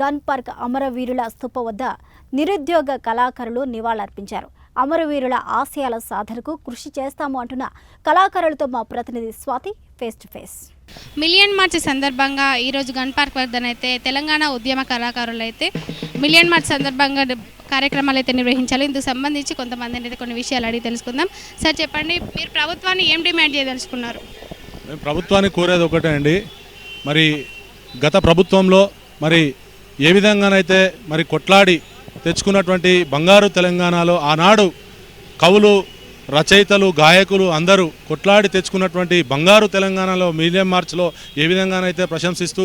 Gun park అమరవీరుల స్థూప వద్ద నిరుద్యోగ కళాకారులు నివాళులర్పించారు. అమరవీరుల ఆశయాల సాధనకు కృషి చేస్తాము అంటున్న కళాకారులతో మా ప్రతినిధి Swathi face to face million march సందర్భంగా ఈరోజు గన్ పార్క్ వద్దనైతే తెలంగాణ ఉద్యమ కళాకారులు అయితే మిలియన్ మార్చ్ సందర్భంగా కార్యక్రమాలు అయితే నిర్వహించాలి. ఇందుకు సంబంధించి కొంతమందిని అయితే కొన్ని విషయాలు అడిగి తెలుసుకుందాం. సార్ చెప్పండి మీరు ప్రభుత్వాన్ని ఏం డిమాండ్ చేయదలుచుకున్నారు? మేము ప్రభుత్వానికి కోరేది ఒకటే అండి మరి గత ప్రభుత్వంలో మరి ఏ విధంగానైతే మరి కొట్లాడి తెచ్చుకున్నటువంటి బంగారు తెలంగాణలో ఆనాడు కవులు రచయితలు గాయకులు అందరూ కొట్లాడి తెచ్చుకున్నటువంటి బంగారు తెలంగాణలో మీడియం మార్చ్లో ఏ విధంగానైతే ప్రశంసిస్తూ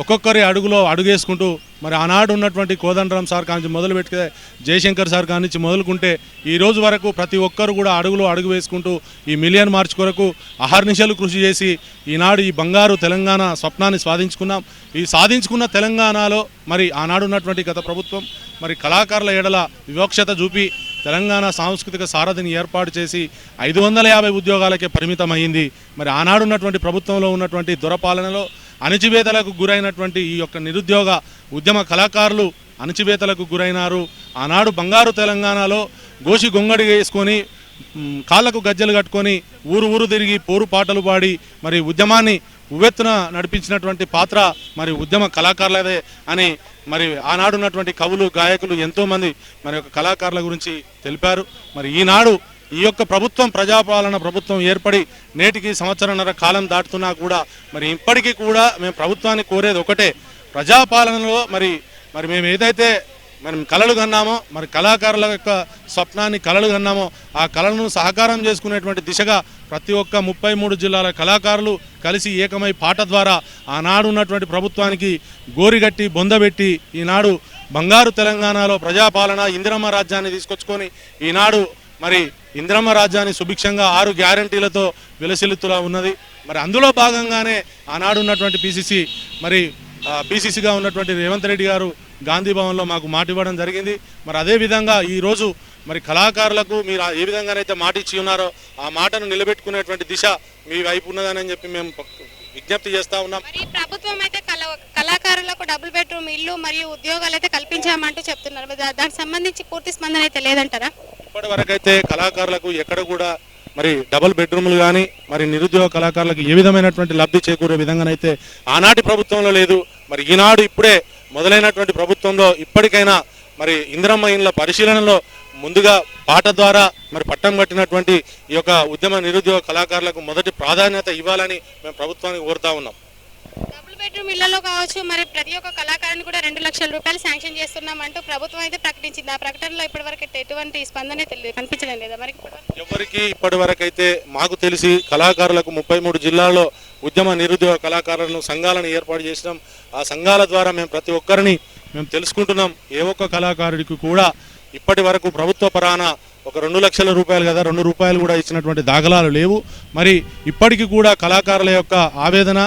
ఒక్కొక్కరి అడుగులో అడుగేసుకుంటూ మరి ఆనాడు ఉన్నటువంటి కోదండరాం సార్ కానించి మొదలు పెడితే జయశంకర్ సార్ కానించి మొదలుకుంటే ఈ రోజు వరకు ప్రతి ఒక్కరు కూడా అడుగులో అడుగు వేసుకుంటూ ఈ మిలియన్ మార్చ్ కొరకు అహర్నిశలు కృషి చేసి ఈనాడు ఈ బంగారు తెలంగాణ స్వప్నాన్ని సాధించుకున్నాం. ఈ సాధించుకున్న తెలంగాణలో మరి ఆనాడు ఉన్నటువంటి గత ప్రభుత్వం మరి కళాకారుల ఎడల వివక్షత చూపి తెలంగాణ సాంస్కృతిక సారథిని ఏర్పాటు చేసి ఐదు వందల యాభై ఉద్యోగాలకే పరిమితమైంది. మరి ఆనాడున్నటువంటి ప్రభుత్వంలో ఉన్నటువంటి దురపాలనలో అణచివేతలకు గురైనటువంటి ఈ యొక్క నిరుద్యోగ ఉద్యమ కళాకారులు అణచివేతలకు గురైనారు. ఆనాడు బంగారు తెలంగాణలో గోషి గొంగడి వేసుకొని కాళ్ళకు కాళ్ళకు గజ్జలు కట్టుకొని ఊరు ఊరు తిరిగి పోరు పాటలు పాడి మరి ఉద్యమాన్ని ఉవ్వెత్తున నడిపించినటువంటి పాత్ర మరి ఉద్యమ కళాకారులదే అని మరి ఆనాడున్నటువంటి కవులు గాయకులు ఎంతోమంది మరి యొక్క కళాకారుల గురించి తెలిపారు. మరి ఈనాడు ఈ యొక్క ప్రభుత్వం ప్రజాపాలన ప్రభుత్వం ఏర్పడి నేటికి సంవత్సరంన్నర కాలం దాటుతున్నా కూడా మరి ఇప్పటికీ కూడా మేము ప్రభుత్వాన్ని కోరేది ఒకటే. ప్రజాపాలనలో మరి మరి మేము ఏదైతే మనం కళలు కన్నామో మరి కళాకారుల యొక్క స్వప్నాన్ని కళలు కన్నామో ఆ కళలను సహకారం చేసుకునేటువంటి దిశగా ప్రతి ఒక్క ముప్పై మూడు జిల్లాల కళాకారులు కలిసి ఏకమై పాట ద్వారా ఆనాడు ఉన్నటువంటి ప్రభుత్వానికి గోరిగట్టి బొందబెట్టి ఈనాడు బంగారు తెలంగాణలో ప్రజాపాలన ఇందిరమ్మ రాజ్యాన్ని తీసుకొచ్చుకొని ఈనాడు మరి ఇంద్రమ రాజ్యాన్ని సుభిక్షంగా ఆరు గ్యారంటీలతో విలసిల్లుతులా ఉన్నది. మరి అందులో భాగంగానే ఆనాడు ఉన్నటువంటి పిసిసి మరి పిసిసిగా ఉన్నటువంటి రేవంత్ రెడ్డి గారు గాంధీ భవన్లో మాకు మాట ఇవ్వడం జరిగింది. మరి అదే విధంగా ఈరోజు మరి కళాకారులకు మీరు ఏ విధంగానైతే మాట ఇచ్చి ఉన్నారో ఆ మాటను నిలబెట్టుకునేటువంటి దిశ మీ వైపు ఉన్నదని చెప్పి మేము విజ్ఞప్తి చేస్తా ఉన్నాం. ప్రభుత్వం అయితే కళ కళాకారులకు డబుల్ బెడ్రూమ్ ఇల్లు మరియు ఉద్యోగాలు అయితే కల్పించామంటూ చెప్తున్నారు. దానికి సంబంధించి పూర్తి స్పందన అయితే లేదంటారా? ఇప్పటి వరకైతే కళాకారులకు ఎక్కడ కూడా మరి డబుల్ బెడ్రూమ్లు కానీ మరి నిరుద్యోగ కళాకారులకు ఏ విధమైనటువంటి లబ్ధి చేకూరే విధంగానైతే ఆనాటి ప్రభుత్వంలో లేదు. మరి ఈనాడు ఇప్పుడే మొదలైనటువంటి ప్రభుత్వంలో ఇప్పటికైనా మరి ఇందిరమ్మ ఇండ్ల పరిశీలనలో ముందుగా పాట ద్వారా మరి పట్టం కట్టినటువంటి ఈ యొక్క ఉద్యమ నిరుద్యోగ కళాకారులకు మొదటి ప్రాధాన్యత ఇవ్వాలని మేము ప్రభుత్వానికి కోరుతా ఉన్నాం. డబుల్ బెడ్రూమ్ ఇళ్ళలో కావచ్చు మరి ప్రతి ఒక్క కళాకారుని కూడా రెండు లక్షల రూపాయలు శాంక్షన్ చేస్తున్నామంటూ ప్రభుత్వం అయితే ప్రకటించింది. ఆ ప్రకటనలో ఇప్పటివరకు ఎటువంటి స్పందన కనిపించడం లేదా? మరి ఎవరికి ఇప్పటివరకు అయితే మాకు తెలిసి కళాకారులకు ముప్పై మూడు జిల్లాల్లో ఉద్యమ నిరుద్యోగ కళాకారులను సంఘాలను ఏర్పాటు చేసినాం. ఆ సంఘాల ద్వారా మేము ప్రతి ఒక్కరిని మేము తెలుసుకుంటున్నాం. ఏ ఒక్క కళాకారుడికి కూడా ఇప్పటి వరకు ప్రభుత్వ పరాన ఒక రెండు లక్షల రూపాయలు కదా రెండు రూపాయలు కూడా ఇచ్చినటువంటి దాఖలాలు లేవు. మరి ఇప్పటికీ కూడా కళాకారుల యొక్క ఆవేదన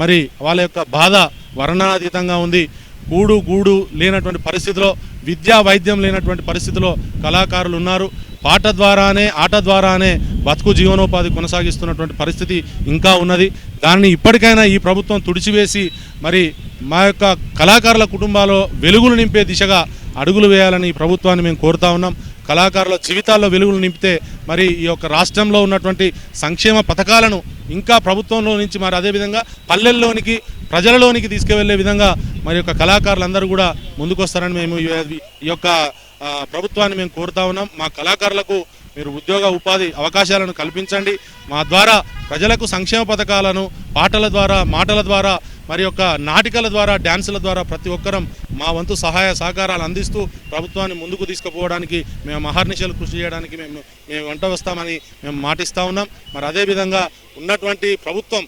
మరి వాళ్ళ యొక్క బాధ వర్ణాతీతంగా ఉంది. కూడు గూడు లేనటువంటి పరిస్థితిలో విద్యా వైద్యం లేనటువంటి పరిస్థితిలో కళాకారులు ఉన్నారు. పాట ద్వారానే ఆట ద్వారానే బతుకు జీవనోపాధి కొనసాగిస్తున్నటువంటి పరిస్థితి ఇంకా ఉన్నది. దాన్ని ఇప్పటికైనా ఈ ప్రభుత్వం తుడిచివేసి మరి మా యొక్క కళాకారుల కుటుంబాల్లో వెలుగులు నింపే దిశగా అడుగులు వేయాలని ఈ ప్రభుత్వాన్ని మేము కోరుతా ఉన్నాం. కళాకారుల జీవితాల్లో వెలుగులు నింపితే మరి ఈ యొక్క రాష్ట్రంలో ఉన్నటువంటి సంక్షేమ పథకాలను ఇంకా ప్రభుత్వంలో నుంచి మరి అదేవిధంగా పల్లెల్లోనికి ప్రజలలోనికి తీసుకువెళ్ళే విధంగా మరి యొక్క కళాకారులందరూ కూడా ముందుకొస్తారని మేము ఈ- ఈ యొక్క ప్రభుత్వాన్ని మేము కోరుతా ఉన్నాం. మా కళాకారులకు మీరు ఉద్యోగ ఉపాధి అవకాశాలను కల్పించండి. మా ద్వారా ప్రజలకు సంక్షేమ పథకాలను పాటల ద్వారా మాటల ద్వారా మరి యొక్క నాటికల ద్వారా డ్యాన్సుల ద్వారా ప్రతి ఒక్కరం మా వంతు సహాయ సహకారాలు అందిస్తూ ప్రభుత్వాన్ని ముందుకు తీసుకుపోవడానికి మేము మహర్నిశలు కృషి చేయడానికి మేము మేము వెంట వస్తామని మేము మాటిస్తా ఉన్నాం. మరి అదేవిధంగా ఉన్నటువంటి ప్రభుత్వం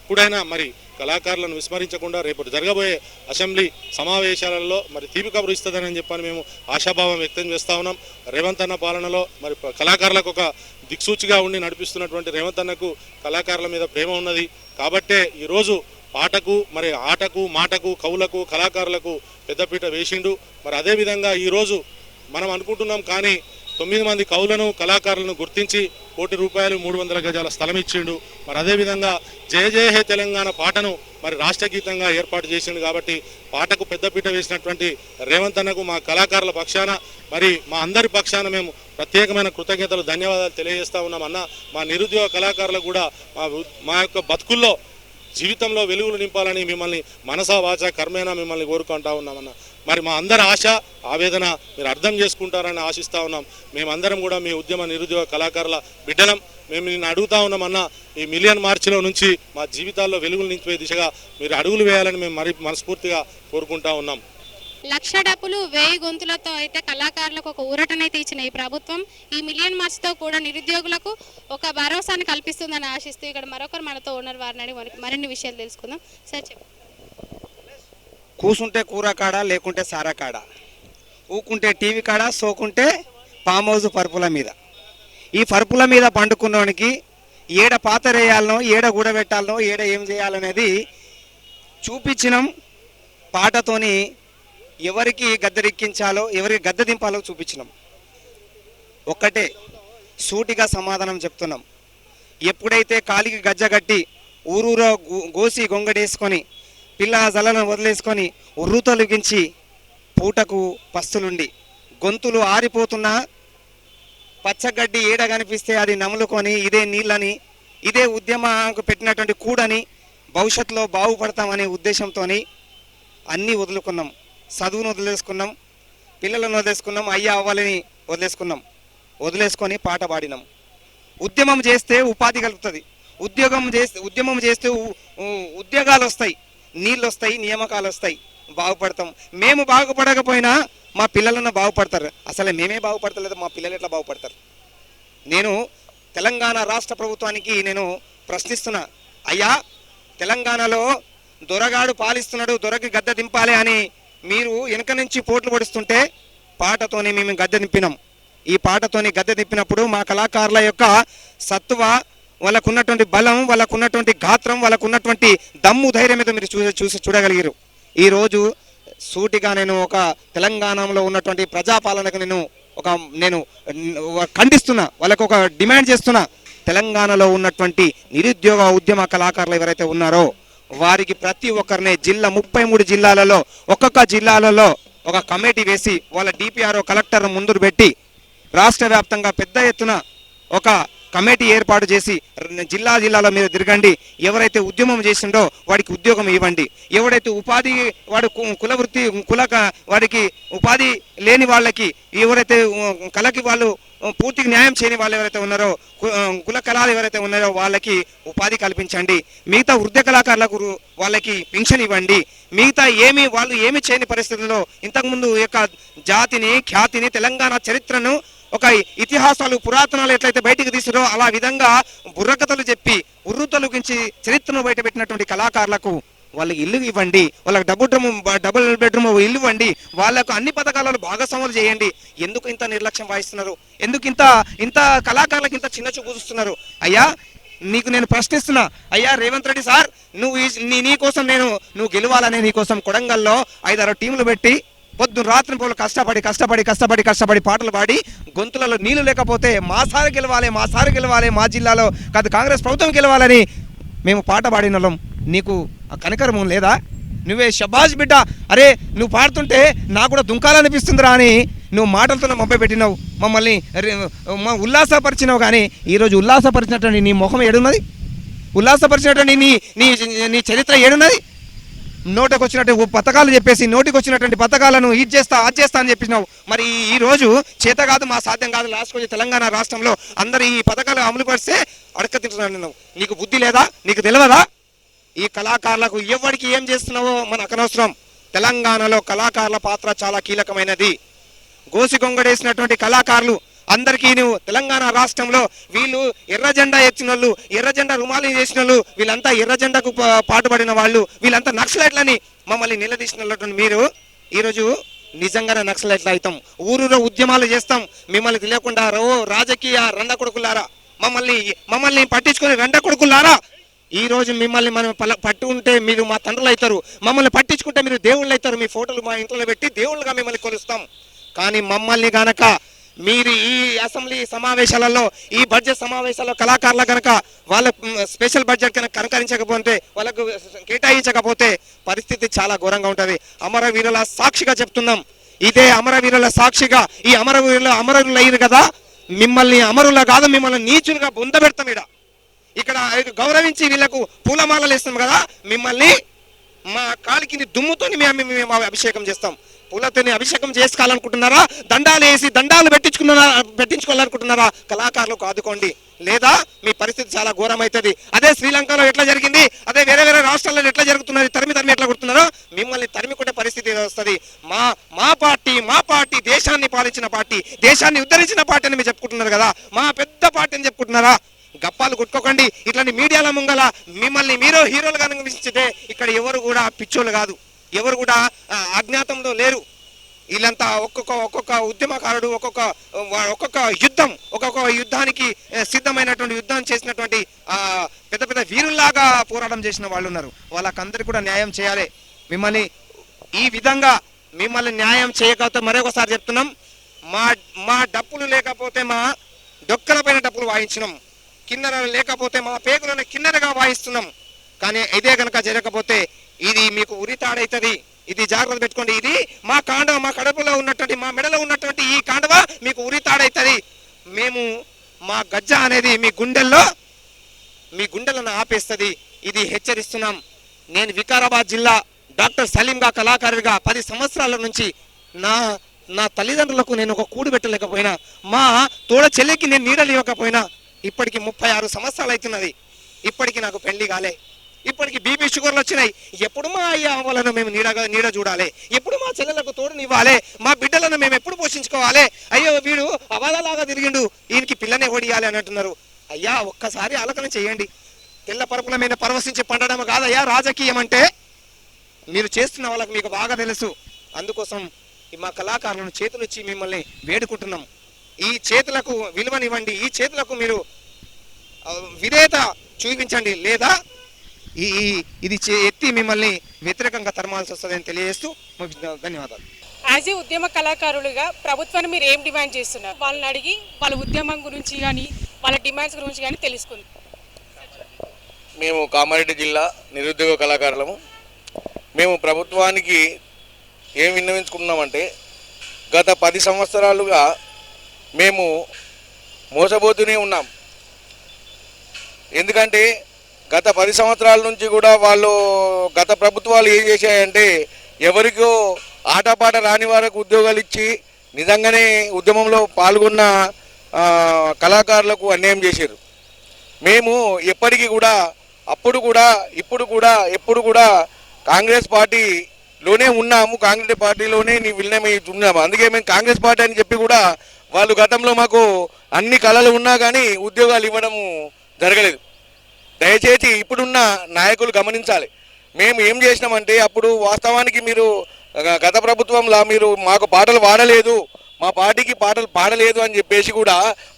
ఎప్పుడైనా మరి కళాకారులను విస్మరించకుండా రేపు జరగబోయే అసెంబ్లీ సమావేశాలలో మరి తీపి కబురు ఇస్తుందని చెప్పని మేము ఆశాభావం వ్యక్తం చేస్తా ఉన్నాం. రేవంత్ అన్న పాలనలో మరి కళాకారులకు ఒక దిక్సూచిగా ఉండి నడిపిస్తున్నటువంటి రేవంత్ అన్నకు కళాకారుల మీద ప్రేమ ఉన్నది. కాబట్టే ఈరోజు పాటకు మరి ఆటకు మాటకు కవులకు కళాకారులకు పెద్దపీట వేసిండు. మరి అదేవిధంగా ఈరోజు మనం అనుకుంటున్నాం కానీ తొమ్మిది మంది కవులను కళాకారులను గుర్తించి కోటి రూపాయలు మూడు వందల గజాల స్థలం ఇచ్చిండు. మరి అదేవిధంగా జయ జయ హే తెలంగాణ పాటను మరి రాష్ట్ర గీతంగా ఏర్పాటు చేసిండు కాబట్టి పాటకు పెద్దపీట వేసినటువంటి రేవంత్ అన్నకు మా కళాకారుల పక్షాన మరి మా అందరి పక్షాన మేము ప్రత్యేకమైన కృతజ్ఞతలు ధన్యవాదాలు తెలియజేస్తా ఉన్నాం అన్న. మా నిరుద్యోగ కళాకారులకు కూడా మా మా యొక్క బతుకుల్లో జీవితంలో వెలుగులు నింపాలని మిమ్మల్ని మనసా వాచ కర్మేనా మిమ్మల్ని కోరుకుంటా ఉన్నామన్న. మరి మా అందరి ఆశ ఆవేదన మీరు అర్థం చేసుకుంటారని ఆశిస్తా ఉన్నాం. మేమందరం కూడా మీ ఉద్యమ నిరుద్యోగ కళాకారుల బిడ్డలం. మేము నిన్ను అడుగుతా ఉన్నామన్న ఈ మిలియన్ మార్చిలో నుంచి మా జీవితాల్లో వెలుగులు నింపే దిశగా మీరు అడుగులు వేయాలని మేము మరి మనస్ఫూర్తిగా కోరుకుంటా ఉన్నాం. లక్ష డబ్బులు వేయి గొంతులతో అయితే కళాకారులకు ఒక ఊరటనైతే ఇచ్చిన ఈ ప్రభుత్వం ఈ మిలియన్ మార్చ్తో కూడా నిరుద్యోగులకు ఒక భరోసాని కల్పిస్తుందని ఆశిస్తూ ఇక్కడ మరొకరు మనతో ఉన్నారు. వారిని మరిన్ని విషయాలు తెలుసుకుందాం. సార్ చెప్పండి. కూసుంటే కూర కాడ లేకుంటే సారా కాడ? ఊకుంటే టీవీ కాడ సోకుంటే ఫామ్ హౌస్ పరుపుల మీద. ఈ పరుపుల మీద పండుకున్నోనికి ఏడ పాతరేయాలనో ఏడ గూడబెట్టాలనో ఏడ ఏం చేయాలనేది చూపించినాం పాటతోని ఎవరికి గద్దెరెక్కించాలో ఎవరికి గద్దె దింపాలో చూపించినాం. ఒక్కటే సూటిగా సమాధానం చెప్తున్నాం. ఎప్పుడైతే కాలికి గజ్జ కట్టి ఊరూరో గో- గోసి గొంగడేసుకొని పిల్ల జలను వదిలేసుకొని ఉర్రుతలుగించి పూటకు పస్తులుండి గొంతులు ఆరిపోతున్నా పచ్చగడ్డి ఏడ కనిపిస్తే అది నములుకొని ఇదే నీళ్ళని ఇదే ఉద్యమకు పెట్టినటువంటి కూడని భవిష్యత్తులో బాగుపడతామనే ఉద్దేశంతో అన్నీ వదులుకున్నాం. చదువును వదిలేసుకున్నాం పిల్లలను వదిలేసుకున్నాం అయ్యా అవ్వాలని వదిలేసుకున్నాం వదిలేసుకొని పాట పాడినాం. ఉద్యమం చేస్తే ఉపాధి కలుగుతుంది. ఉద్యోగం చేస్తే ఉద్యమం చేస్తే ఉద్యోగాలు వస్తాయి నీళ్ళు వస్తాయి నియామకాలు వస్తాయి బాగుపడతాం. మేము బాగుపడకపోయినా మా పిల్లలన్న బాగుపడతారు. అసలు మేమే బాగుపడతలేదు మా పిల్లలు ఎట్లా బాగుపడతారు? నేను తెలంగాణ రాష్ట్ర ప్రభుత్వానికి నేను ప్రశ్నిస్తున్నా. అయ్యా తెలంగాణలో దొరగాడు పాలిస్తున్నాడు దొరకి గద్దె దింపాలి అని మీరు వెనక నుంచి పోట్లు పొడుస్తుంటే పాటతోని మేము గద్దె దింపినాం ఈ పాటతోని గద్దె తిప్పినప్పుడు మా కళాకారుల యొక్క సత్వ వాళ్ళకు ఉన్నటువంటి బలం వాళ్ళకు ఉన్నటువంటి గాత్రం వాళ్ళకు ఉన్నటువంటి దమ్ము ధైర్యం మీద మీరు చూసి చూసి చూడగలిగారు. ఈరోజు సూటిగా నేను ఒక తెలంగాణలో ఉన్నటువంటి ప్రజాపాలనకు నేను ఒక నేను ఖండిస్తున్నా వాళ్ళకు ఒక డిమాండ్ చేస్తున్నా. తెలంగాణలో ఉన్నటువంటి నిరుద్యోగ ఉద్యమ కళాకారులు ఎవరైతే ఉన్నారో వారికి ప్రతి ఒక్కరిని జిల్లా ముప్పై మూడు జిల్లాలలో ఒక్కొక్క జిల్లాలలో ఒక కమిటీ వేసి వాళ్ళ డిపిఆర్ఓ కలెక్టర్ ముందు పెట్టి రాష్ట్ర వ్యాప్తంగా పెద్ద ఎత్తున ఒక కమిటీ ఏర్పాటు చేసి జిల్లా జిల్లాలో మీరు తిరగండి. ఎవరైతే ఉద్యమం చేసిండో వాడికి ఉద్యోగం ఇవ్వండి. ఎవడైతే ఉపాధి వాడు కు- కుల వృత్తి కుల వాడికి ఉపాధి లేని వాళ్ళకి ఎవరైతే కళకి వాళ్ళు పూర్తిగా న్యాయం చేయని వాళ్ళు ఎవరైతే ఉన్నారో కు- కుల కళాలు ఎవరైతే ఉన్నారో వాళ్ళకి ఉపాధి కల్పించండి. మిగతా వృద్ధ కళాకారులకు వాళ్ళకి పింఛన్ ఇవ్వండి. మిగతా ఏమి వాళ్ళు ఏమి చేయని పరిస్థితుల్లో ఇంతకుముందు యొక్క జాతిని ఖ్యాతిని తెలంగాణ చరిత్రను ఒక ఇతిహాసాలు పురాతనాలు ఎట్లయితే బయటికి తీసారో అలా విధంగా బుర్రకథలు చెప్పి ఉర్రుతలు గురించి చరిత్రను బయటపెట్టినటువంటి కళాకారులకు వాళ్ళకి ఇల్లు ఇవ్వండి వాళ్ళకి డబుల్ రూమ్ డబుల్ బెడ్రూమ్ ఇల్లు ఇవ్వండి వాళ్ళకు అన్ని పథకాలలో భాగస్వాములు చేయండి. ఎందుకు ఇంత నిర్లక్ష్యం వహిస్తున్నారు ఎందుకు ఇంత ఇంత కళాకారులకు ఇంత చిన్న చూపు చూస్తున్నారు? అయ్యా నీకు నేను ప్రశ్నిస్తున్నా. అయ్యా రేవంత్ రెడ్డి సార్ నువ్వు నీ నీ కోసం నేను నువ్వు గెలవాలని నీ కోసం కొడంగల్లో ఐదారు టీంలు పెట్టి పొద్దున్న రాత్రి పూలు కష్టపడి కష్టపడి కష్టపడి కష్టపడి పాటలు పాడి గొంతులలో నీళ్ళు లేకపోతే మా సారు గెలవాలి మా సారు గెలవాలి మా జిల్లాలో కాదు కాంగ్రెస్ ప్రభుత్వం గెలవాలని మేము పాట పాడిన వాళ్ళం నీకు ఆ కనికరం లేదా? నువ్వే షబాజ్ బిడ్డ. అరే నువ్వు పాడుతుంటే నాకు కూడా దుంకాలనిపిస్తుందిరా అని నువ్వు మాటలతో మబ్బై పెట్టినావు. మమ్మల్ని ఉల్లాసపరిచినావు కానీ ఈరోజు ఉల్లాసపరిచినటువంటి నీ ముఖం ఏడున్నది? ఉల్లాసపరిచినటువంటి నీ నీ నీ చరిత్ర ఏడున్నది? నోటకు వచ్చినట్టు పథకాలు చెప్పేసి నోటికి వచ్చినటువంటి పథకాలను ఇది చేస్తా అది చేస్తా అని చెప్పినావు. మరి ఈ రోజు చేత కాదు మా సాధ్యం కాదు లాస్ట్ తెలంగాణ రాష్ట్రంలో అందరు ఈ పథకాలు అమలు పరిస్తే అడక తింటున్నాను నీకు బుద్ధి లేదా? నీకు తెలియదా ఈ కళాకారులకు ఎవరికి ఏం చేస్తున్నావో మనకు అనవసరం. తెలంగాణలో కళాకారుల పాత్ర చాలా కీలకమైనది. గోసి గొంగడేసినటువంటి కళాకారులు అందరికీ నువ్వు తెలంగాణ రాష్ట్రంలో వీళ్ళు ఎర్ర జెండా ఎచ్చిన వాళ్ళు ఎర్ర జెండా రుమాలి చేసిన వాళ్ళు వీళ్ళంతా ఎర్ర జెండాకు పాటుపడిన వాళ్ళు వీళ్ళంతా నక్సలైట్లని మమ్మల్ని నిలదీసినటువంటి మీరు ఈరోజు నిజంగానే నక్సలైట్లు అవుతాం. ఊరూరో ఉద్యమాలు చేస్తాం. మిమ్మల్ని తెలియకుండా రో రాజకీయ రండ కొడుకులారా మమ్మల్ని మమ్మల్ని పట్టించుకొని రండ కొడుకులారా ఈ రోజు మిమ్మల్ని మనం పల- పట్టు ఉంటే మీరు మా తండ్రులు అవుతారు. మమ్మల్ని పట్టించుకుంటే మీరు దేవుళ్ళు అవుతారు. మీ ఫోటోలు మా ఇంట్లో పెట్టి దేవుళ్ళుగా మిమ్మల్ని కొలుస్తాం. కానీ మమ్మల్ని గనక మీరు ఈ అసెంబ్లీ సమావేశాలలో ఈ బడ్జెట్ సమావేశాల్లో కళాకారులు కనుక వాళ్ళ స్పెషల్ బడ్జెట్ కనుక కనకరించకపోతే వాళ్ళకు కేటాయించకపోతే పరిస్థితి చాలా ఘోరంగా ఉంటుంది. అమరవీరుల సాక్షిగా చెప్తున్నాం. ఇదే అమరవీరుల సాక్షిగా ఈ అమరవీరుల అమరులు అయ్యారు కదా? మిమ్మల్ని అమరుల కాదు మిమ్మల్ని నీచులుగా బొందబెడతాం ఇక్కడ ఇక్కడ గౌరవించి వీళ్ళకు పూలమాలలు వేస్తాం కదా? మిమ్మల్ని మా కాలి కింది దుమ్ముతోని మేము మేము అభిషేకం చేస్తాం. పూలతోని అభిషేకం చేసుకోవాలనుకుంటున్నారా? దండాలు వేసి దండాలు పెట్టించుకున్నారా? పెట్టించుకోవాలనుకుంటున్నారా? కళాకారులకు ఆదుకోండి. లేదా మీ పరిస్థితి చాలా ఘోరమవుతుంది అదే శ్రీలంకలో ఎట్లా జరిగింది? అదే వేరే వేరే రాష్ట్రాల్లో ఎట్లా జరుగుతున్నది? తరిమి తరిమి ఎట్లా కొడుతున్నారో? మిమ్మల్ని తరిమి కొట్టే పరిస్థితి వస్తుంది. మా మా పార్టీ మా పార్టీ దేశాన్ని పాలించిన పార్టీ దేశాన్ని ఉద్ధరించిన పార్టీ అని మీరు చెప్పుకుంటున్నారు కదా? మా పెద్ద పార్టీ అని చెప్పుకుంటున్నారా? గప్పాలు కొట్టుకోకండి. ఇట్లాంటి మీడియాల ముంగల మిమ్మల్ని మీరు హీరోలుగా కనిపించితే ఇక్కడ ఎవరు కూడా పిచ్చోళ్ళు కాదు. ఎవరు కూడా అజ్ఞాతంలో లేరు. వీళ్ళంతా ఒక్కొక్క ఒక్కొక్క ఉద్యమకారుడు ఒక్కొక్క ఒక్కొక్క యుద్ధం ఒక్కొక్క యుద్ధానికి సిద్ధమైనటువంటి యుద్ధం చేసినటువంటి పెద్ద పెద్ద వీరుల్లాగా పోరాటం చేసిన వాళ్ళు ఉన్నారు వాళ్ళకందరికీ కూడా న్యాయం చేయాలి. మిమ్మల్ని ఈ విధంగా మిమ్మల్ని న్యాయం చేయకపోతే మరొకసారి చెప్తున్నాం. మా మా డప్పులు లేకపోతే మా డొక్కలపైన డప్పులు వాయించినాం. కిన్నెర లేకపోతే మా పేగులను కిన్నెరగా వాయిస్తున్నాం. కానీ ఇదే కనుక జరగకపోతే ఇది మీకు ఉరితాడైతుంది. ఇది జాగ్రత్త పెట్టుకోండి. ఇది మా కాండవ మా కడుపులో ఉన్నటువంటి మా మెడలో ఉన్నటువంటి ఈ కాండవ మీకు ఉరితాడైతుంది. మేము మా గజ్జ అనేది మీ గుండెల్లో మీ గుండెలను ఆపేస్తుంది. ఇది హెచ్చరిస్తున్నాం. నేను వికారాబాద్ జిల్లా డాక్టర్ సలీంగా కళాకారుడిగా పది సంవత్సరాల నుంచి నా నా తల్లిదండ్రులకు నేను ఒక కూడు పెట్టలేకపోయినా మా తోడ చెల్లికి నేను నీడలు ఇవ్వకపోయినా ఇప్పటికి ముప్పై ఆరు సంవత్సరాలు అవుతున్నది ఇప్పటికి నాకు పెళ్ళి కాలే. ఇప్పటికి బీపీ షుగర్లు వచ్చినాయి. ఎప్పుడు మా అయ్య అవ్వాలను మేము నీడగా నీడ చూడాలి? ఎప్పుడు మా చెల్లెలకు తోడునివ్వాలి మా బిడ్డలను మేము ఎప్పుడు పోషించుకోవాలి? అయ్యో వీడు అవాదలాగా తిరిగిండు. ఈయనకి పిల్లనే ఓడియాలి అని అంటున్నారు అయ్యా ఒక్కసారి ఆలోచన చేయండి. తెల్ల పరుపుల మీద పరవశించి పండడం కాదయ్యా రాజకీయం అంటే. మీరు చేస్తున్న వాళ్ళకి మీకు బాగా తెలుసు. అందుకోసం ఈ మా కళాకారులను చేతులుచ్చి మిమ్మల్ని వేడుకుంటున్నాం. ఈ చేతులకు విలువనివ్వండి. ఈ చేతులకు మీరు విధేయత చూపించండి. లేదా ఈ ఇది ఎత్తి మిమ్మల్ని వ్యతిరేకంగా తరమాల్సి వస్తుందని తెలియజేస్తూ. ధన్యవాదాలు. యాజ్ ఏ ఉద్యమ కళాకారులుగా ప్రభుత్వాన్ని మీరు ఏం డిమాండ్ చేస్తున్నారు? వాళ్ళని అడిగి వాళ్ళ ఉద్యమం గురించి కానీ వాళ్ళ డిమాండ్స్ గురించి కానీ తెలుసుకుందాం. మేము కామారెడ్డి జిల్లా నిరుద్యోగ కళాకారులము. మేము ప్రభుత్వానికి ఏం విన్నవించుకున్నామంటే గత పది సంవత్సరాలుగా మేము మోసపోతూనే ఉన్నాం. ఎందుకంటే గత పది సంవత్సరాల నుంచి కూడా వాళ్ళు గత ప్రభుత్వాలు ఏం చేశాయంటే ఎవరికో ఆటపాట రాని వారికి ఉద్యోగాలు ఇచ్చి నిజంగానే ఉద్యమంలో పాల్గొన్న కళాకారులకు అన్యాయం చేశారు. మేము ఎప్పటికీ కూడా అప్పుడు కూడా ఇప్పుడు కూడా ఎప్పుడు కూడా కాంగ్రెస్ పార్టీలోనే ఉన్నాము కాంగ్రెస్ పార్టీలోనే నీ విలీనమై ఉన్నాము. అందుకే మేము కాంగ్రెస్ పార్టీ అని చెప్పి కూడా వాళ్ళు గతంలో మాకు అన్ని కళలు ఉన్నా కానీ ఉద్యోగాలు ఇవ్వడం జరగలేదు. దయచేసి ఇప్పుడున్న నాయకులు గమనించాలి. మేము ఏం చేసినామంటే అప్పుడు వాస్తవానికి మీరు గత ప్రభుత్వంలా మీరు మాకు పాటలు పాడలేదు మా పార్టీకి పాటలు పాడలేదు అని చెప్పేసి కూడా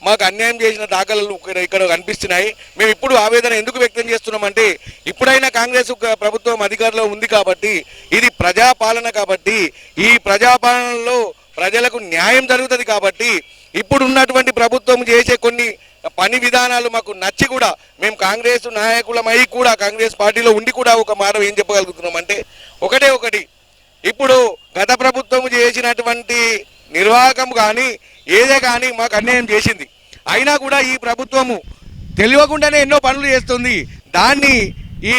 మాకు అన్యాయం చేసిన దాఖలు ఇక్కడ ఇక్కడ కనిపిస్తున్నాయి. మేము ఇప్పుడు ఆవేదన ఎందుకు వ్యక్తం చేస్తున్నామంటే ఇప్పుడైనా కాంగ్రెస్ ప్రభుత్వం అధికారంలో ఉంది కాబట్టి ఇది ప్రజాపాలన కాబట్టి ఈ ప్రజాపాలనలో ప్రజలకు న్యాయం జరుగుతుంది కాబట్టి ఇప్పుడు ఉన్నటువంటి ప్రభుత్వం చేసే కొన్ని పని విధానాలు మాకు నచ్చి కూడా మేము కాంగ్రెస్ నాయకులమై కూడా కాంగ్రెస్ పార్టీలో ఉండి కూడా ఒక మాట ఏం చెప్పగలుగుతున్నాం అంటే ఒకటే ఒకటి. ఇప్పుడు గత ప్రభుత్వం చేసినటువంటి నిర్వాహకం కానీ ఏదే కానీ మాకు అన్యాయం చేసింది. అయినా కూడా ఈ ప్రభుత్వము తెలియకుండానే ఎన్నో పనులు చేస్తుంది. దాన్ని ఈ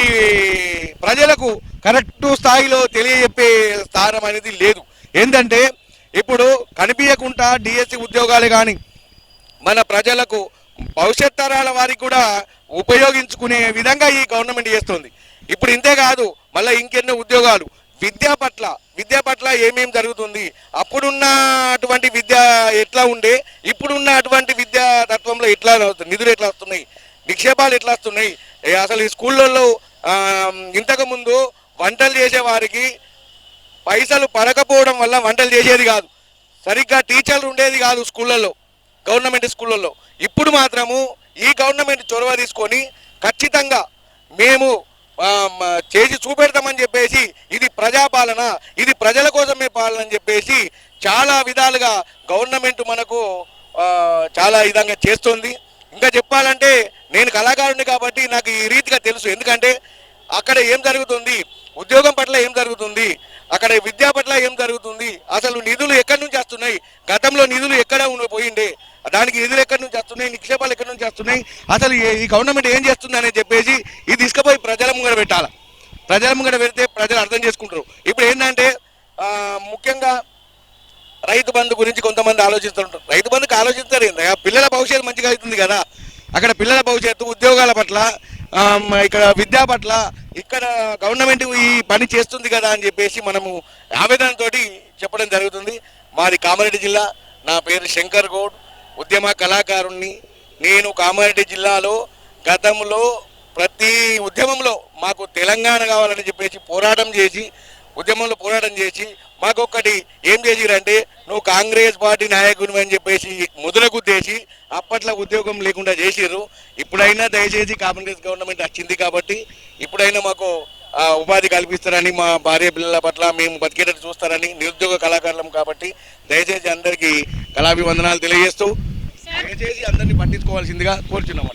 ప్రజలకు కరెక్ట్ స్థాయిలో తెలియజెప్పే స్థానం అనేది లేదు. ఏంటంటే ఇప్పుడు కనిపించకుండా డిఎస్సి ఉద్యోగాలు కానీ మన ప్రజలకు భవిష్యత్ తరాల వారికి కూడా ఉపయోగించుకునే విధంగా ఈ గవర్నమెంట్ చేస్తుంది. ఇప్పుడు ఇంతే కాదు మళ్ళీ ఇంకెన్నో ఉద్యోగాలు. విద్య పట్ల విద్య పట్ల ఏమేమి జరుగుతుంది? అప్పుడున్నటువంటి విద్య ఎట్లా ఉండే? ఇప్పుడున్న అటువంటి విద్యా తత్వంలో ఎట్లా అవుతుంది నిధులు ఎట్లా వస్తున్నాయి? నిక్షేపాలు ఎట్లా వస్తున్నాయి? అసలు ఈ స్కూళ్ళల్లో ఇంతకుముందు వంటలు చేసే వారికి పైసలు పడకపోవడం వల్ల వంటలు చేసేది కాదు. సరిగ్గా టీచర్లు ఉండేది కాదు స్కూళ్ళల్లో. గవర్నమెంట్ స్కూళ్ళల్లో. ఇప్పుడు మాత్రము ఈ గవర్నమెంట్ చొరవ తీసుకొని ఖచ్చితంగా మేము చేసి చూపెడతామని చెప్పేసి ఇది ప్రజాపాలన ఇది ప్రజల కోసమే పాలన అని చెప్పేసి చాలా విధాలుగా గవర్నమెంట్ మనకు చాలా విధంగా చేస్తుంది. ఇంకా చెప్పాలంటే నేను కళాకారుని కాబట్టి నాకు ఈ రీతిగా తెలుసు. ఎందుకంటే అక్కడ ఏం జరుగుతుంది? ఉద్యోగం పట్ల ఏం జరుగుతుంది? అక్కడ విద్య పట్ల ఏం జరుగుతుంది? అసలు నిధులు ఎక్కడి నుంచి వస్తున్నాయి? గతంలో నిధులు ఎక్కడ ఉన్న- పోయిండే దానికి నిధులు ఎక్కడి నుంచి వస్తున్నాయి? నిక్షేపాలు ఎక్కడి నుంచి వస్తున్నాయి? అసలు ఈ- గవర్నమెంట్ ఏం చేస్తుంది అని చెప్పేసి ఇది తీసుకుపోయి ప్రజల ముంగడ పెట్టాలి? ప్రజల ముంగడ పెడితే ప్రజలు అర్థం చేసుకుంటారు. ఇప్పుడు ఏంటంటే ముఖ్యంగా రైతు బంధు గురించి కొంతమంది ఆలోచిస్తుంటారు. రైతు బంధుకి ఆలోచిస్తారు పిల్లల భవిష్యత్తు మంచిగా అవుతుంది కదా. అక్కడ పిల్లల భవిష్యత్తు ఉద్యోగాల పట్ల ఇక్కడ విద్యా పట్ల ఇక్కడ గవర్నమెంట్ ఈ పని చేస్తుంది కదా అని చెప్పేసి మనము ఆవేదనతో చెప్పడం జరుగుతుంది. మాది కామారెడ్డి జిల్లా. నా పేరు శంకర్ గౌడ్. ఉద్యమ కళాకారుణ్ణి. నేను కామారెడ్డి జిల్లాలో గతంలో ప్రతి ఉద్యమంలో మాకు తెలంగాణ కావాలని చెప్పేసి పోరాటం చేసి ఉద్యమంలో పోరాటం చేసి మాకొక్కటి ఏం చేసిరంటే నువ్వు కాంగ్రెస్ పార్టీ నాయకుని అని చెప్పేసి ముద్ర తెచ్చి అప్పట్లో ఉద్యోగం లేకుండా చేసిర్రు. ఇప్పుడైనా దయచేసి కాంగ్రెస్ గవర్నమెంట్ వచ్చింది కాబట్టి ఇప్పుడైనా మాకు ఉపాధి కల్పిస్తారని మా భార్య పిల్లల పట్ల మేము బతికేటట్టు చూస్తారని నిరుద్యోగ కళాకారులం కాబట్టి దయచేసి అందరికీ కళాభివందనాలు తెలియజేస్తూ దయచేసి అందరినీ పట్టించుకోవాల్సిందిగా కోరుచున్నాం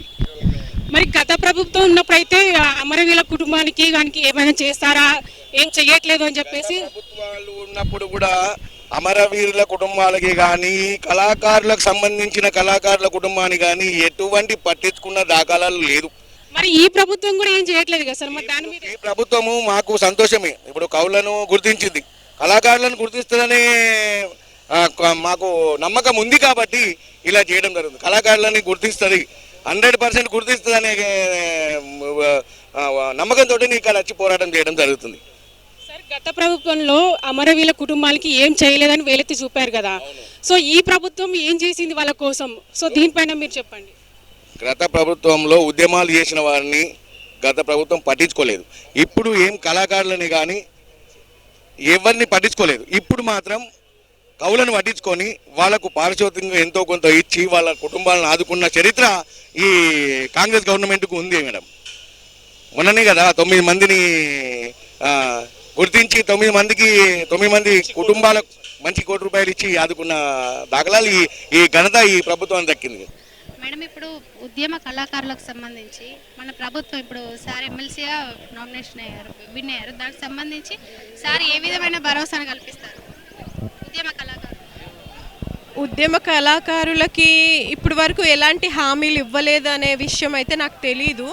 మరి గత ప్రభుత్వం ఉన్నప్పుడైతే ఆ అమరవీల కుటుంబానికి దానికి ఏమైనా చేస్తారా? ఏం చెయ్యట్లేదు అని చెప్పేసి ప్రభుత్వాలు ఉన్నప్పుడు కూడా అమరవీరుల కుటుంబాలకి కానీ కళాకారులకు సంబంధించిన కళాకారుల కుటుంబానికి కానీ ఎటువంటి పట్టించుకున్న దాఖలాలు లేదు. మరి ఈ ప్రభుత్వం కూడా ఏం చేయట్లేదు కదా సార్? మరి దాని మీద ఈ ప్రభుత్వము మాకు సంతోషమే. ఇప్పుడు కవులను గుర్తించింది. కళాకారులను గుర్తిస్తుందనే మాకు నమ్మకం ఉంది కాబట్టి ఇలా చేయడం జరుగుతుంది. కళాకారులని గుర్తిస్తుంది. హండ్రెడ్ పర్సెంట్ గుర్తిస్తుందనే నమ్మకంతో ఇక్కడ వచ్చి పోరాటం చేయడం జరుగుతుంది. సార్ గత ప్రభుత్వంలో అమరవీల కుటుంబాలకి ఏం చేయలేదని వేలెత్తి చూపారు కదా. సో ఈ ప్రభుత్వం ఏం చేసింది వాళ్ళ కోసం? సో దీనిపైన మీరు చెప్పండి. గత ప్రభుత్వంలో ఉద్యమాలు చేసిన వారిని గత ప్రభుత్వం పట్టించుకోలేదు. ఇప్పుడు ఏం కళాకారులని కానీ ఎవరిని పట్టించుకోలేదు. ఇప్పుడు మాత్రం కవులను పట్టించుకొని వాళ్ళకు పారితోషికంగా ఎంతో కొంత ఇచ్చి వాళ్ళ కుటుంబాలను ఆదుకున్న చరిత్ర ఈ కాంగ్రెస్ గవర్నమెంట్కు ఉంది మేడం. మొన్ననే కదా తొమ్మిది మందిని గుర్తించి తొమ్మిది మందికి తొమ్మిది మంది కుటుంబాలకు మంచి కోటి రూపాయలు ఇచ్చి ఆదుకున్న దాఖలాలు ఈ ఈ ఘనత ఈ ప్రభుత్వం దక్కింది. మేడం ఇప్పుడు ఉద్యమ కళాకారులకు సంబంధించి మన ప్రభుత్వం ఇప్పుడు సార్ ఎమ్మెల్సీగా నామినేషన్ అయ్యారు విన్ అయ్యారు. దానికి సంబంధించి సార్ ఏ విధమైన భరోసాను కల్పిస్తారు? ఉద్యమ కళాకారులు? ఉద్యమ కళాకారులకి ఇప్పటి వరకు ఎలాంటి హామీలు ఇవ్వలేదు అనే విషయం అయితే నాకు తెలీదు.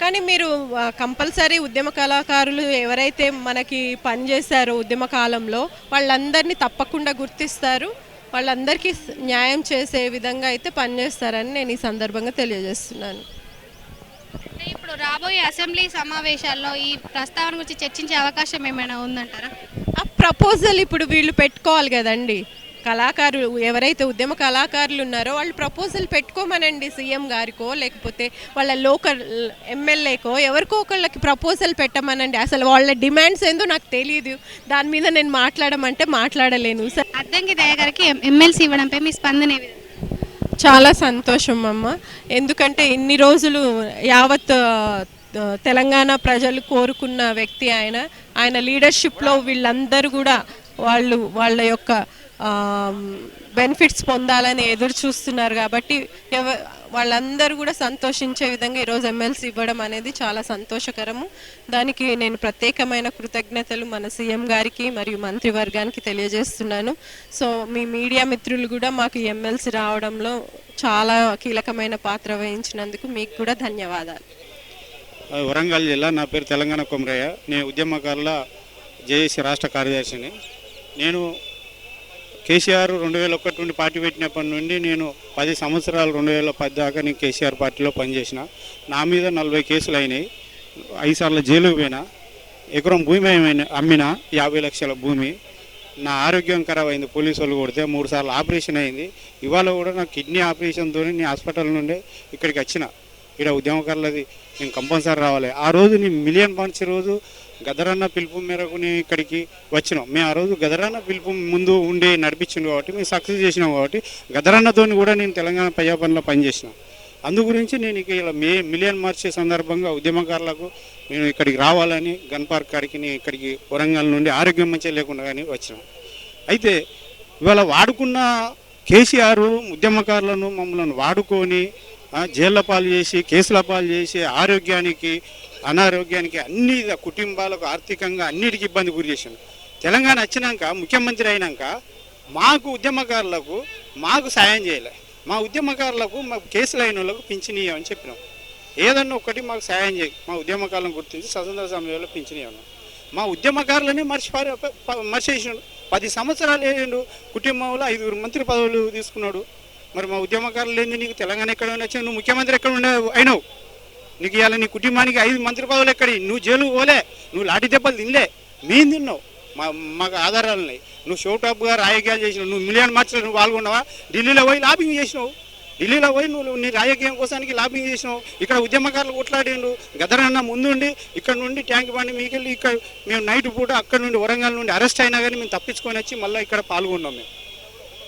కానీ మీరు కంపల్సరీ ఉద్యమ కళాకారులు ఎవరైతే మనకి పనిచేశారో ఉద్యమ కాలంలో వాళ్ళందరినీ తప్పకుండా గుర్తిస్తారు. వాళ్ళందరికీ న్యాయం చేసే విధంగా అయితే పనిచేస్తారని నేను ఈ సందర్భంగా తెలియజేస్తున్నాను. ఇప్పుడు రాబోయే అసెంబ్లీ సమావేశాల్లో ఈ ప్రస్తావన గురించి చర్చించే అవకాశం ఏమైనా ఉందంటారా? ప్రపోజల్ ఇప్పుడు వీళ్ళు పెట్టుకోవాలి కదండి. కళాకారులు ఎవరైతే ఉద్యమ కళాకారులు ఉన్నారో వాళ్ళు ప్రపోజల్ పెట్టుకోమనండి సీఎం గారికో లేకపోతే వాళ్ళ లోకల్ ఎమ్మెల్యేకో ఎవరికో ఒకళ్ళకి ప్రపోజల్ పెట్టమనండి. అసలు వాళ్ళ డిమాండ్స్ ఏందో నాకు తెలియదు దాని మీద నేను మాట్లాడమంటే మాట్లాడలేను. స- అద్దంకి దయ గారికి ఎమ్మెల్సీ ఇవ్వడంపై మీ స్పందన చాలా సంతోషం అమ్మ. ఎందుకంటే ఇన్ని రోజులు యావత్ తెలంగాణ ప్రజలు కోరుకున్న వ్యక్తి ఆయన. ఆయన లీడర్షిప్లో వీళ్ళందరూ కూడా వాళ్ళు వాళ్ళ యొక్క బెనిఫిట్స్ పొందాలని ఎదురు చూస్తున్నారు కాబట్టి ఎవ వాళ్ళందరూ కూడా సంతోషించే విధంగా ఈరోజు ఎమ్మెల్సీ ఇవ్వడం అనేది చాలా సంతోషకరము. దానికి నేను ప్రత్యేకమైన కృతజ్ఞతలు మన సీఎం గారికి మరియు మంత్రివర్గానికి తెలియజేస్తున్నాను. సో మీ మీడియా మిత్రులు కూడా మాకు ఎమ్మెల్సీ రావడంలో చాలా కీలకమైన పాత్ర వహించినందుకు మీకు కూడా ధన్యవాదాలు. వరంగల్ జిల్లా నా పేరు తెలంగాణ కొమరయ్య. నేను ఉద్యమకారుల జేఏసీ రాష్ట్ర కార్యదర్శిని. నేను కేసీఆర్ రెండు వేల ఒకటి నుండి పార్టీ పెట్టినప్పటి నుండి నేను పది సంవత్సరాలు రెండు వేల పది దాకా నేను కేసీఆర్ పార్టీలో పనిచేసిన. నా మీద నలభై కేసులు అయినాయి. ఐదు సార్లు జైలుకు పోయినా. ఎకరం భూమి అమ్మిన యాభై లక్షల భూమి. నా ఆరోగ్యం ఖరాబ్ అయింది. పోలీసు వాళ్ళు కొడితే మూడు సార్లు ఆపరేషన్ అయింది. ఇవాళ కూడా నా కిడ్నీ ఆపరేషన్తో నేను హాస్పిటల్ నుండి ఇక్కడికి వచ్చిన. ఇక్కడ ఉద్యమకారులది నేను కంపల్సరీ రావాలి. ఆ రోజు నేను మిలియన్ పంచ్ రోజు గదరన్న పిలుపు మేరకు నేను ఇక్కడికి వచ్చినాం. మేము ఆ రోజు గదరన్న పిలుపు ముందు ఉండి నడిపించిండు కాబట్టి మేము సక్సెస్ చేసినాం కాబట్టి గదరన్నతో కూడా నేను తెలంగాణ ప్రజాపనిలో పనిచేసిన. అందు గురించి నేను ఇక ఇలా మే మిలియన్ మార్చే సందర్భంగా ఉద్యమకారులకు నేను ఇక్కడికి రావాలని గన్ పార్క్ కాడికి నేను ఇక్కడికి వరంగల్ నుండి ఆరోగ్యం మంచిగా లేకుండా కానీ వచ్చినాం. అయితే ఇవాళ వాడుకున్న కేసీఆర్ ఉద్యమకారులను మమ్మల్ని వాడుకొని జైళ్ళ పాలు చేసి కేసుల పాలు చేసి ఆరోగ్యానికి అనారోగ్యానికి అన్ని కుటుంబాలకు ఆర్థికంగా అన్నిటికీ ఇబ్బంది గురి చేసింది తెలంగాణ వచ్చినాక ముఖ్యమంత్రి అయినాక మాకు ఉద్యమకారులకు మాకు సాయం చేయలే. మా ఉద్యమకారులకు మా కేసులు అయిన వాళ్ళకు పింఛన్ చెప్పినాం. ఏదన్నా ఒకటి మాకు సాయం చేయి. మా ఉద్యమకాలం గుర్తించి స్వతంత్ర సమయంలో పింఛన్ మా ఉద్యమకారులని మర్చిపారి మర్చేసిండు. పది సంవత్సరాలు వేయండు కుటుంబంలో ఐదుగురు మంత్రి పదవులు తీసుకున్నాడు. మరి మా ఉద్యమకారులు లేని నీకు తెలంగాణ ఎక్కడ వచ్చి నువ్వు ముఖ్యమంత్రి ఎక్కడ ఉండే అయినావు? నీకు ఇవాళ నీ కుటుంబానికి ఐదు మంత్రి పదవులు ఎక్కడి? నువ్వు జైలు పోలే నువ్వు లాఠీ దెబ్బలు తినలే మేము తిన్నావు మా మాకు ఆధారాలు ఉన్నాయి నువ్వు షోటాప్గా రాజకీయాలు చేసినావు నువ్వు మిలియన్ మార్చిలో నువ్వు పాల్గొన్నావా? ఢిల్లీలో పోయి లాబింగ్ చేసినావు. ఢిల్లీలో పోయి నువ్వు నీ రాజకీయం కోసానికి లాబింగ్ చేసినావు. ఇక్కడ ఉద్యమకారులు కొట్లాడిండు గదరన్న ముందుండి ఇక్కడ నుండి ట్యాంక్ బండి మీకెళ్ళి ఇక్కడ మేము నైట్ పూట అక్కడ నుండి వరంగల్ నుండి అరెస్ట్ అయినా కానీ మేము తప్పించుకొని వచ్చి మళ్ళీ ఇక్కడ పాల్గొన్నాం మేము.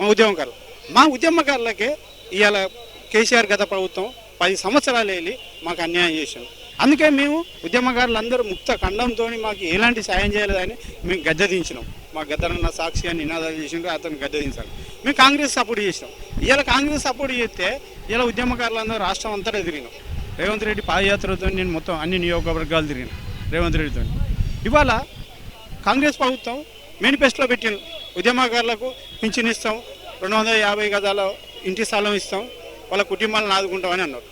మా ఉద్యమకారులు. మా ఉద్యమకారులకే ఇవాళ కేసీఆర్ గత ప్రభుత్వం పది సంవత్సరాలు వెళ్ళి మాకు అన్యాయం చేసింది అందుకే మేము ఉద్యమకారులు అందరూ ముక్త ఖండంతో మాకు ఎలాంటి సాయం చేయలేదని మేము గద్దెదించినాం మా గద్దరన్న సాక్షి అని నినాదాలు చేసిండ్రు అతను గద్దెదించాలి మేము కాంగ్రెస్ సపోర్ట్ చేసినాం. ఇవాళ కాంగ్రెస్ సపోర్ట్ చేస్తే ఇలా ఉద్యమకారులందరూ రాష్ట్రం అంతటా తిరిగినాం. రేవంత్ రెడ్డి పాదయాత్రతో నేను మొత్తం అన్ని నియోజకవర్గాలు తిరిగిన రేవంత్ రెడ్డితో ఇవాళ కాంగ్రెస్ ప్రభుత్వం మేనిఫెస్టోలో పెట్టిన ఉద్యమకారులకు పింఛనిస్తాం రెండు వందల యాభై గదాల ఇంటి స్థలం ఇస్తాం వాళ్ళ కుటుంబాలను ఆదుకుంటామని అన్నారు.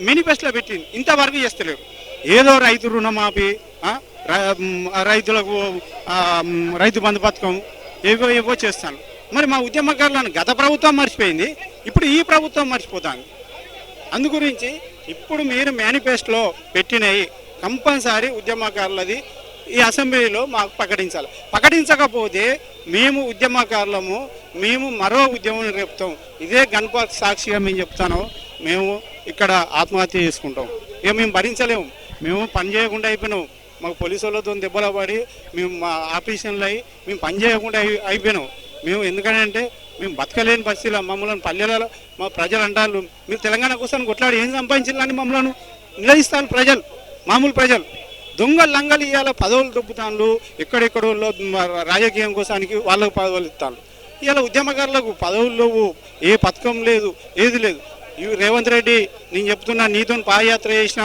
మేనిఫెస్టోలో పెట్టింది. ఇంతవరకు చేస్తలేరు. ఏదో రైతు రుణమాఫీ రైతులకు రైతు బంధు పథకం ఏవో ఏవో చేస్తాను. మరి మా ఉద్యమకారులను గత ప్రభుత్వం మర్చిపోయింది ఇప్పుడు ఈ ప్రభుత్వం మర్చిపోతాను. అందుగురించి ఇప్పుడు మీరు మేనిఫెస్టోలో పెట్టినవి కంపల్సరీ ఉద్యమకారులది ఈ అసెంబ్లీలో మాకు ప్రకటించాలి. ప్రకటించకపోతే మేము ఉద్యమకారులము మేము మరో ఉద్యమం రేపుతాం. ఇదే గణపతి సాక్షిగా మేము చెప్తాను. మేము ఇక్కడ ఆత్మహత్య చేసుకుంటాం. ఇక మేము భరించలేము. మేము పని చేయకుండా అయిపోయినాం. మాకు పోలీసు వాళ్ళతో దెబ్బలు పడి మేము మా ఆపరేషన్లు అయ్యి మేము పని చేయకుండా అయి అయిపోయినాం. మేము ఎందుకంటే మేము బతకలేని పరిస్థితిలో మమ్మల్ని పల్లెలలో మా ప్రజలు అంటారు. మీరు తెలంగాణ కోసం కొట్లాడి ఏం సంపాదించాలని మమ్మల్ని? నిలదీస్తారు ప్రజలు. మామూలు ప్రజలు. దొంగ లంగలు ఇవాళ పదవులు దొబ్బుతాను ఎక్కడెక్కడో రాజకీయం కోసానికి వాళ్ళకు పదవులు ఇస్తాను. ఇలా ఉద్యమకారులకు పదవులు లేవు ఏ పథకం లేదు ఏది లేదు. రేవంత్ రెడ్డి నేను చెప్తున్నా నీతో పాదయాత్ర చేసిన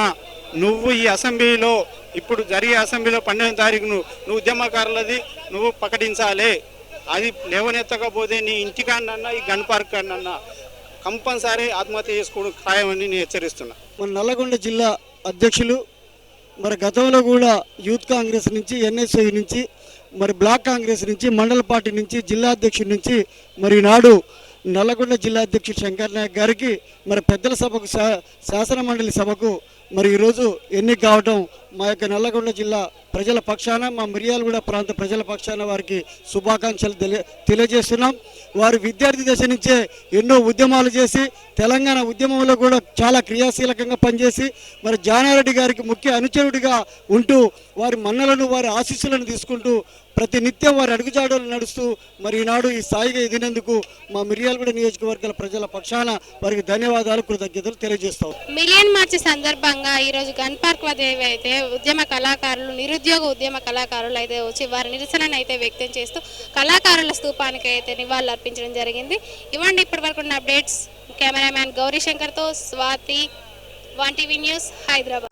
నువ్వు ఈ అసెంబ్లీలో ఇప్పుడు జరిగే అసెంబ్లీలో పన్నెండు తారీఖును నువ్వు ఉద్యమకారులది నువ్వు ప్రకటించాలి. అది లేవనెత్తకపోతే నీ ఇంటికాడనన్నా ఈ గన్ పార్క్ కాడనన్నా కంపల్సరీ ఆత్మహత్య చేసుకోవడం ఖాయమని నేను హెచ్చరిస్తున్నా. మన నల్లగొండ జిల్లా అధ్యక్షులు మరి గతంలో కూడా యూత్ కాంగ్రెస్ నుంచి ఎన్ఎస్ఐ నుంచి మరి బ్లాక్ కాంగ్రెస్ నుంచి మండల పార్టీ నుంచి జిల్లా అధ్యక్షుడి నుంచి మరి నాడు నల్లగొండ జిల్లా అధ్యక్షుడు శంకర్ నాయక్ గారికి మరి పెద్దల సభకు శా- శాసన మండలి సభకు మరి ఈరోజు ఎన్నిక కావటం మా యొక్క నల్లగొండ జిల్లా ప్రజల పక్షాన మా మిర్యాలగూడ ప్రాంత ప్రజల పక్షాన వారికి శుభాకాంక్షలు తెలియ తెలియజేస్తున్నాం. వారు విద్యార్థి దశ నుంచే ఎన్నో ఉద్యమాలు చేసి తెలంగాణ ఉద్యమంలో కూడా చాలా క్రియాశీలకంగా పనిచేసి మరి జానారెడ్డి గారికి ముఖ్య అనుచరుడిగా ఉంటూ వారి మన్నలను వారి ఆశీస్సులను తీసుకుంటూ ప్రతి నిత్యం వారి అడుగుజాడలు నడుస్తూ మరి ఈనాడు ఈ స్థాయిగా ఎదిగినందుకు మా మిర్యాలగూడ నియోజకవర్గాల ప్రజల పక్షాన వారికి ధన్యవాదాలు కృతజ్ఞతలు తెలియజేస్తాం. మిలియన్ మార్చి సందర్భంగా ఈరోజు గన్ పార్క్ వద్ద ఏవైతే ఉద్యమ కళాకారులు నిరుద్యోగ ఉద్యమ కళాకారులు అయితే వచ్చి వారి నిరసనను అయితే వ్యక్తం చేస్తూ కళాకారుల స్థూపానికి అయితే నివాళులు అర్పించడం జరిగింది. ఇవ్వండి ఇప్పటి వరకు ఉన్న updates. Cameraman Gauri శంకర్తో Swathi one TV news Hyderabad.